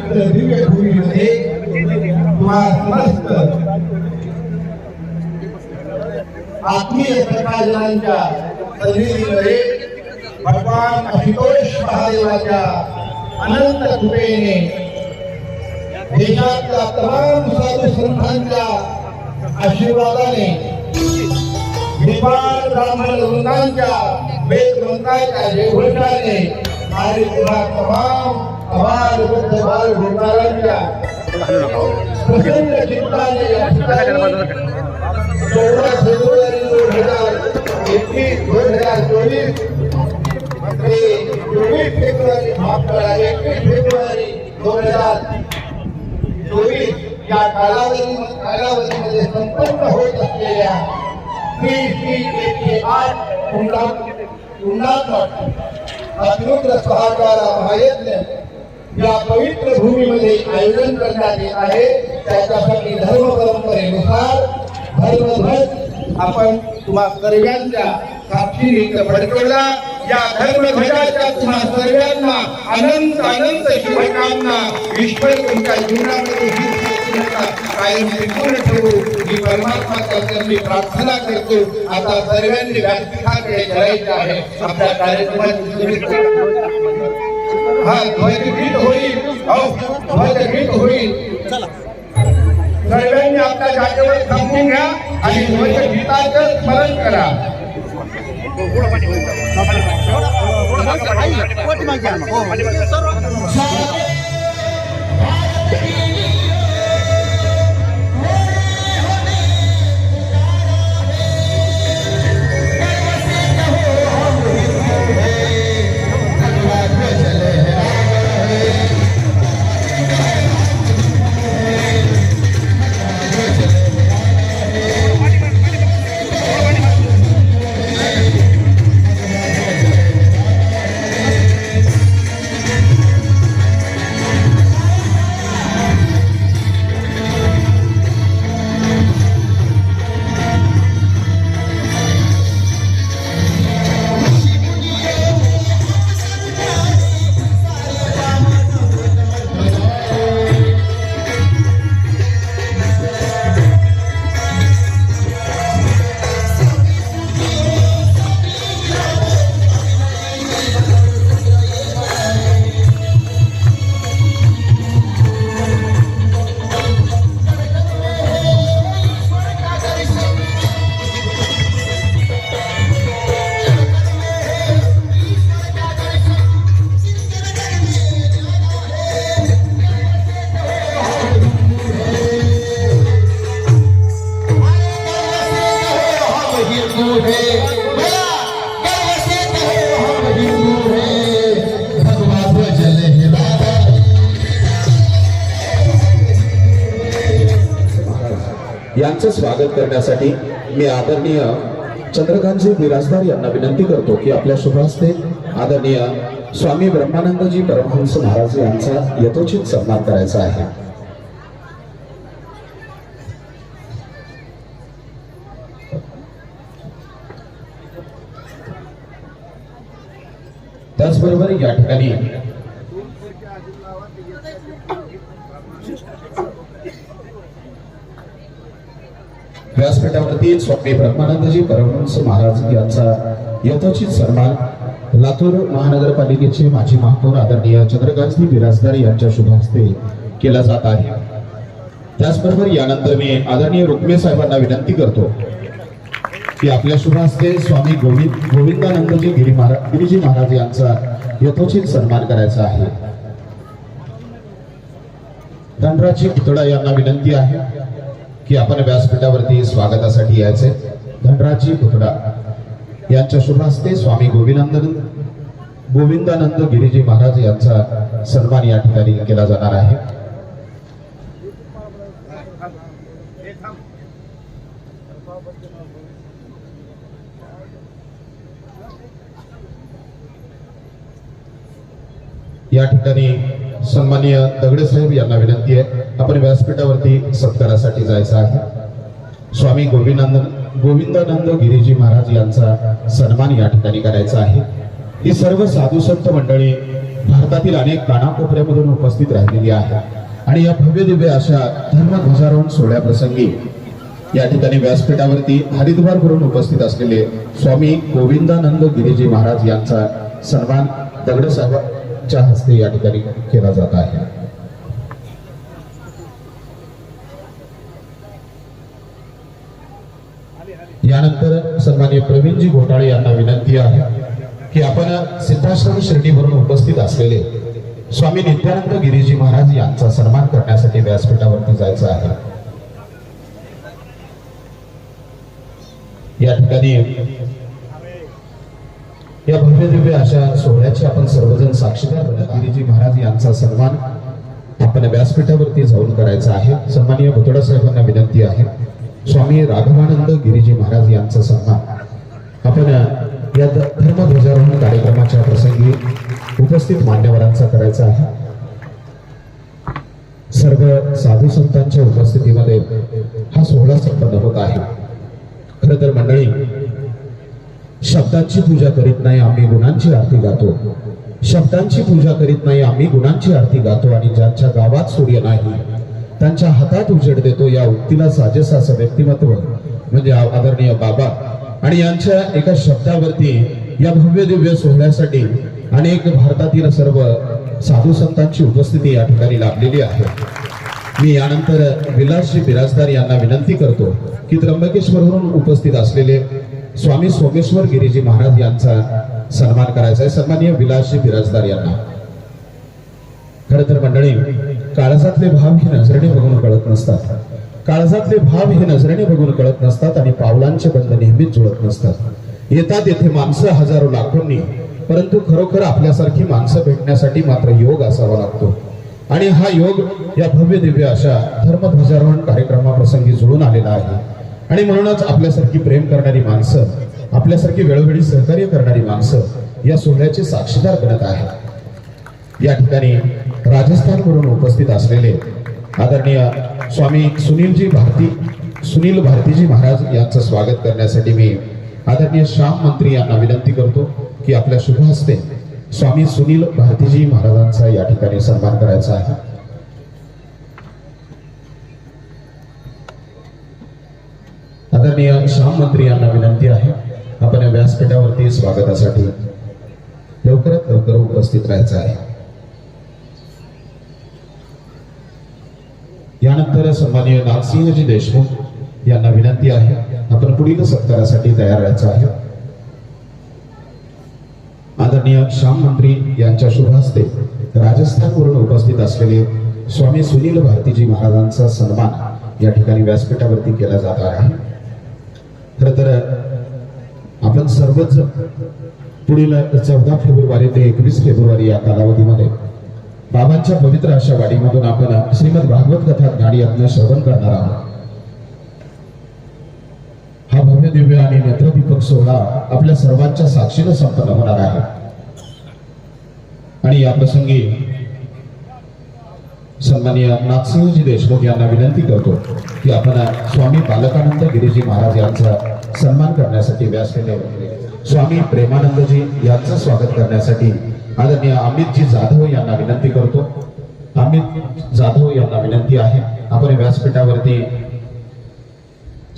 पवित्र दिव्य भूमीमध्ये तुम्हा समस्त आत्मीय प्रकाशनांच्या सन्निधीमध्ये भगवान अशितोष महादेवाच्या अनंत कृपेने देशातल्या तमाम साधू संतांच्या आशीर्वादाने नेपाळ ब्राह्मण वृंदांच्या वेद मंत्राच्या जयघोषाने आणि तुला तमाम अबाल बुद्ध बाल भूतारांच्या प्रसन्न चित्ताने या ठिकाणी चौदा फेब्रुवारी दोन हजार एकवीस दोन हजार चोवीस ते चोवीस फेब्रुवारी माफ करा एकवीस फेब्रुवारी दोन हजार चोवीस या कालावधी कालावधीमध्ये संपन्न होत असलेल्या श्री श्री एकशे आठ कुंडात्मक अतिरुद्र सहाकारा महायज्ञ या पवित्र भूमीमध्ये आयोजन करण्यात येत आहे. त्याच्यासाठी धर्म परंपरेनुसार धर्मध्वज आपण तुम्हा सर्वांच्या साक्षीने इथं फडकवला या धर्मध्वजाच्या तुम्हा सर्वांना अनंत अनंत शुभकामना. ईश्वर तुमच्या जीवनामध्ये कायम टिकून ठेवू. ही परमात्मा मी प्रार्थना करतो. आता सर्वांनी व्यासपीठाकडे करायचं आहे. आपल्या कार्यक्रमाची ध्वजगीत होईल. ध्वजगीत होईल. सर्वांनी आपल्या जागेवर थांबून घ्या आणि ध्वजगीताचं स्मरण करा. हो यांचं स्वागत करण्यासाठी मी आदरणीय चंद्रकांतजी बिराजदार यांना विनंती करतो की आपल्या शुभहस्ते आदरणीय स्वामी ब्रह्मानंदजी परमहंस महाराज यांचा यथोचित सन्मान करायचा आहे. त्याचबरोबर या ठिकाणी व्यासपीठावरती स्वामी ब्रह्मानंदजी परमहंस महाराज यांचा यथोचित सन्मान. लातूर महानगरपालिकेचे माजी महापौर आदरणीय चंद्रकांतजी बिराजदार यांच्या शुभ हस्ते केला जात आहे. त्याचबरोबर यानंतर मी आदरणीय रुक्मे साहेबांना विनंती करतो की आपल्या शुभ हस्ते स्वामी गोविंद गोविंदानंदजी गिरी महाराज गिरीजी महाराज यांचा यथोचित सन्मान करायचा आहे. धनराजी पुतळा यांना विनंती आहे. की आपण व्यासपीठावरती स्वागतासाठी यायचे धनराजी पुतळा यांच्या शुभ हस्ते स्वामी गोविंदानंद गोविंदानंद गिरीजी महाराज यांचा सन्मान या ठिकाणी केला जाणार आहे. या ठिकाणी सन्माननीय दगडे साहेब यांना विनंती आहे. आपण व्यासपीठावरती सत्कारासाठी जायचं आहे. स्वामी गोविंदानंद गोविंदानंद गिरीजी महाराज यांचा सन्मान या ठिकाणी करायचा आहे. ही सर्व साधू संत मंडळी भारतातील अनेक कानाकोपऱ्यामधून उपस्थित राहिलेली आहे आणि या भव्य दिव्य अशा धर्मध्वजारोहण सोहळ्याप्रसंगी या ठिकाणी व्यासपीठावरती हरिद्वार करून उपस्थित असलेले स्वामी गोविंदानंद गिरीजी महाराज यांचा सन्मान दगडसाहेबांच्या हस्ते या ठिकाणी केला जात आहे. यानंतर सन्मान्य प्रवीणजी घोटाळे यांना विनंती आहे की आपण सिद्धाश्रम श्रेणीवरून उपस्थित असलेले स्वामी नित्यानंद गिरीजी महाराज यांचा सन्मान करण्यासाठी व्यासपीठावरती जायचं आहे. या ठिकाणी या भव्य दिव्य अशा सोहळ्याची आपण सर्वजण साक्षीदार बनत गिरीजी महाराज यांचा सन्मान आपण व्यासपीठावरती जाऊन करायचा आहे. सन्मान्य भुतडा साहेबांना विनंती आहे. स्वामी राघवानंद गिरीजी महाराज यांचा सन्मान. आपण या धर्मध्वजारोहण कार्यक्रमाच्या प्रसंगी उपस्थित मान्यवरांचा करायचा आहे. सर्व साधू संतांच्या उपस्थितीमध्ये हा सोहळा संपन्न होत आहे. खर तर मंडळी शब्दांची पूजा करीत नाही आम्ही गुणांची आरती गातो. शब्दांची पूजा करीत नाही आम्ही गुणांची आरती गातो आणि ज्यांच्या गावात सूर्य नाही त्यांच्या हातात उजेड देतो या उक्तीला साजेस असं व्यक्तिमत्व म्हणजे आदरणीय बाबा. आणि यांच्या एका शब्दावरती या भव्य दिव्य सोहळ्यासाठी अनेक भारतातील सर्व साधू संतांची उपस्थिती या ठिकाणी लाभलेली आहे. मी यानंतर विलासजी बिराजदार यांना विनंती करतो की त्र्यंबकेश्वरवरून उपस्थित असलेले स्वामी सोमेश्वर गिरीजी महाराज यांचा सन्मान करायचा आहे. सन्माननीय विलासजी बिराजदार यांना. खरं तर मंडळी काळजातले भाव हे नजरेने बघून कळत नसतात. काळजातले भाव हे नजरेने बघून कळत नसतात आणि पावलांचे बंध नेहमीच जुळत नसतात. येतात येथे माणसं हजारो लाखोंनी परंतु खरोखर आपल्यासारखी माणसं भेटण्यासाठी मात्र योग असावा लागतो. आणि हा योग या भव्य दिव्य अशा धर्मध्वजारोहण कार्यक्रमाप्रसंगी जुळून आलेला आहे. आणि म्हणूनच आपल्यासारखी प्रेम करणारी माणसं आपल्यासारखी वेळोवेळी सहकार्य करणारी माणसं या सोहळ्याचे साक्षीदार बनत आहेत. या ठिकाणी राजस्थानवरून उपस्थित असलेले आदरणीय स्वामी सुनीलजी भारती सुनील भारतीजी महाराज यांचं स्वागत करण्यासाठी मी आदरणीय श्याम मंत्री यांना विनंती करतो की आपल्या शुभ हस्ते स्वामी सुनील भारतीजी महाराजांचा या ठिकाणी सन्मान करायचा आहे. आदरणीय श्याम मंत्री यांना विनंती आहे आपण या व्यासपीठावरती स्वागतासाठी लवकरात लवकर उपस्थित राहायचं आहे. यानंतर सन्मान्य नागसिंहजी देशमुख यांना विनंती आहे आपण पुढील सत्कारासाठी तयार राहायचं आहे. आदरणीय श्याम मंत्री यांच्या शुभ हस्ते राजस्थानवरून उपस्थित असलेले स्वामी सुनील भारतीजी महाराजांचा सन्मान या ठिकाणी व्यासपीठावरती केला जात आहे. खर तर आपण सर्वच पुढील चौदा फेब्रुवारी ते एकवीस फेब्रुवारी या कालावधीमध्ये बाबांच्या पवित्र अशा वाडीमधून आपण श्रीमद भागवत कथा गाडी आपण श्रवण करणार आहोत. हा दिव्य आणि नेत्रदीपक सोहळा आपल्या सर्वांच्या साक्षीनं संपन्न होणार आहे. आणि या प्रसंगी सन्माननीय नागसिंहजी देशमुख यांना विनंती करतो की आपण स्वामी बालकानंद गिरीजी महाराज यांचा सन्मान करण्यासाठी व्यासपीठ स्वामी प्रेमानंदजी यांचं स्वागत करण्यासाठी आदरणीय अमितजी जाधव यांना विनंती करतो. अमित जाधव यांना विनंती आहे आपण व्यासपीठावरती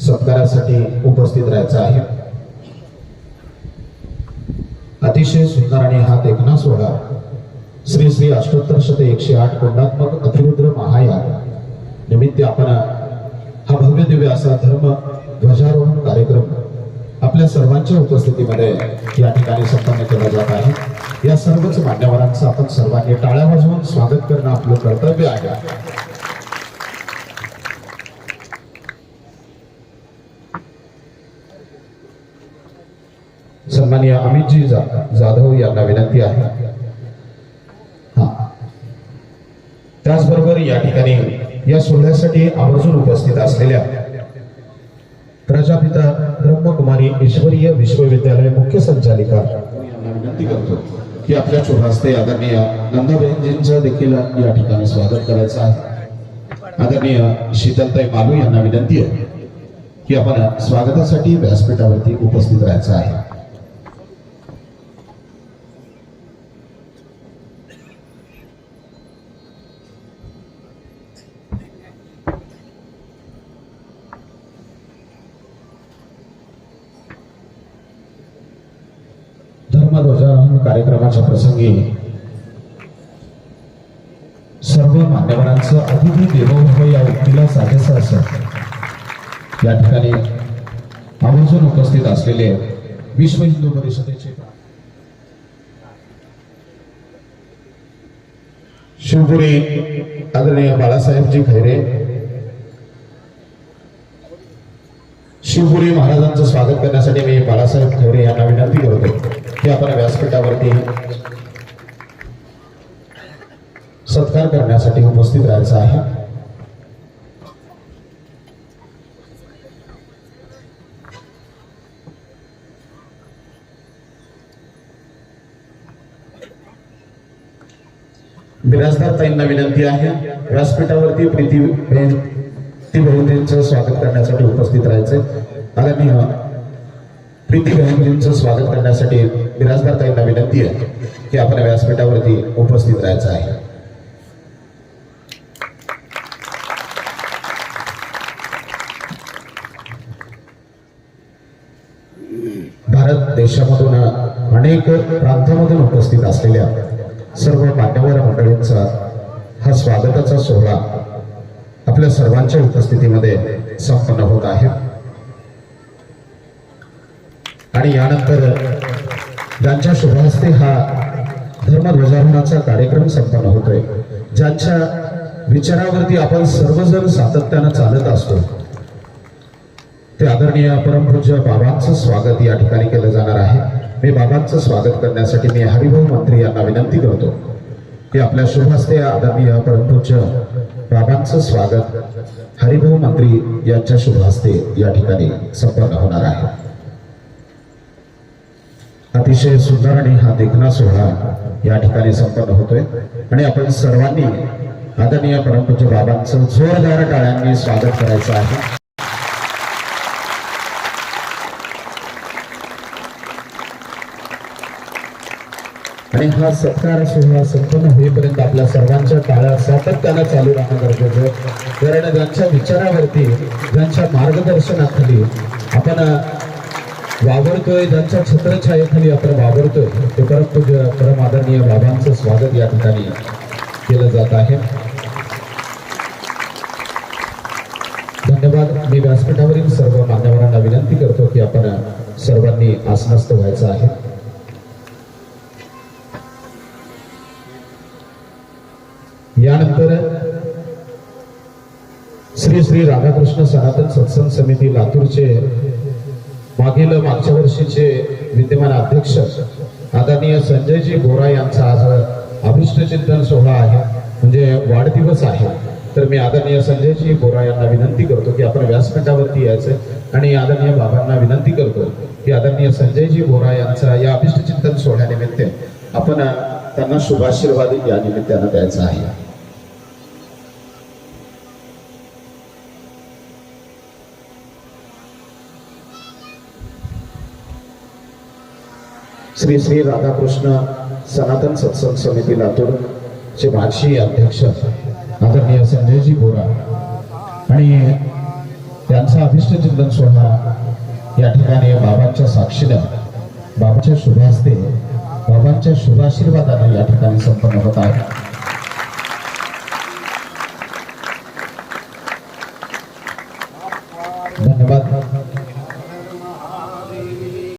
सत्कारासाठी उपस्थित राहायचं आहे. अतिशय सुंदर आणि हा देखना सोहळा. श्री श्री अष्टोत्तर शत एकशे आठ कोंडात्मक अतिरुद्र महायान. निमित्त आपण हा भव्य दिव्य असा धर्म ध्वजारोहण कार्यक्रम आपल्या सर्वांच्या उपस्थितीमध्ये या ठिकाणी संपन्न केला जात आहे. या सर्वच मान्यवरांचं आपण सर्वांनी टाळ्या वाजवून स्वागत करणं आपलं कर्तव्य आहे. सन्माननीय अमितजी जाधव यांना विनंती आहे. हा. त्याचबरोबर या ठिकाणी या सोहळ्यासाठी आवर्जून उपस्थित असलेल्या प्रजापिता ब्रह्मकुमारी ईश्वरीय विश्वविद्यालय मुख्य संचालिका. विनंती करतो की आपल्या शुभ आदरणीय नंदाबेनजींचं देखील या ठिकाणी स्वागत करायचं आहे. आदरणीय शीतलताई मालू यांना विनंती आहे की आपण स्वागतासाठी व्यासपीठावरती उपस्थित राहायचं आहे धर्मध्वजारोहण कार्यक्रमाच्या प्रसंगी सर्व मान्यवरांचं अतिथी देवोभव या व्यक्तीला साजेसं असं या ठिकाणी आवर्जून उपस्थित असलेले विश्व हिंदू परिषदेचे शिवपुरी आदरणीय बाळासाहेबजी खैरे शिवपुरी महाराजांचं स्वागत करण्यासाठी मी बाळासाहेब खैरे यांना विनंती करतो. हे आपण व्यासपीठावरती सत्कार करण्यासाठी उपस्थित राहायचं आहे. बिराजदार ताईंना विनंती आहे व्यासपीठावरती प्रीती बहीण ती बहुतेंचं स्वागत करण्यासाठी उपस्थित राहायचे आगामी प्रीती बहिणजींचं स्वागत करण्यासाठी बिराजदार ताईंना विनंती आहे की आपण व्यासपीठावरती उपस्थित राहायचं आहे. भारत देशामधून अनेक प्रांतामधून उपस्थित असलेल्या सर्व मान्यवर मंडळींचा हा स्वागताचा सोहळा आपल्या सर्वांच्या उपस्थितीमध्ये संपन्न होत आहे. आणि यानंतर ज्यांच्या शुभहस्ते हा धर्मध्वजारोहणाचा कार्यक्रम संपन्न होतोय ज्यांच्या विचारावरती आपण सर्वजण सातत्यानं चालत असतो ते आदरणीय परमपूज्य बाबांचं स्वागत या ठिकाणी केलं जाणार आहे. मी बाबांचं स्वागत करण्यासाठी मी हरिभाऊ मंत्री यांना विनंती करतो की आपल्या शुभहस्ते आदरणीय परमपूज्य बाबांचं स्वागत हरिभाऊ मंत्री यांच्या शुभहस्ते या ठिकाणी संपन्न होणार आहे. अतिशय सुंदर आणि हा देखणा सोहळा या ठिकाणी संपन्न होतोय आणि आपण सर्वांनी आदरणीय परमपूज्य बाबांचं जोरदार टाळ्यांनी स्वागत करायचं आहे आणि हा सत्कार सोहळा संपन्न होईपर्यंत आपल्या सर्वांच्या टाळ्या सातत्यानं चालू राहणं गरजेचं आहे. कारण ज्यांच्या विचारावरती ज्यांच्या मार्गदर्शनाखाली आपण वावरतोय ज्यांच्या छत्रछायेखाली आपण वावरतोय ते परत परम आदरणीय बाबांचं स्वागत या ठिकाणी केलं जात आहे. धन्यवाद. मी व्यासपीठावरील सर्व मान्यवरांना विनंती करतो की आपण सर्वांनी आसनस्थ व्हायचं आहे. यानंतर श्री श्री राधाकृष्ण सनातन सत्संग समिती लातूरचे मागील मागच्या वर्षीचे विद्यमान अध्यक्ष आदरणीय संजयजी बोरा यांचा आज अभिष्टचिंतन सोहळा आहे. म्हणजे वाढदिवस आहे. तर मी आदरणीय संजयजी बोरा यांना विनंती करतो की आपण व्यासपीठावरती यायचं आणि आदरणीय बाबांना विनंती करतो की आदरणीय संजयजी बोरा यांचा या अभिष्टचिंतन सोहळ्यानिमित्त आपण त्यांना शुभाशीर्वाद या निमित्तानं द्यायचा आहे. श्री श्री राधाकृष्ण सनातन सत्संग समिती लातूर चे माजी अध्यक्ष आदरणीय संजयजी बोरा आणि त्यांचा अभिष्ट चिंतन सोहळा या ठिकाणी बाबांच्या साक्षीनं बाबाच्या शुभास्ते बाबांच्या शुभाशीर्वादाने या ठिकाणी संपन्न होत आहे.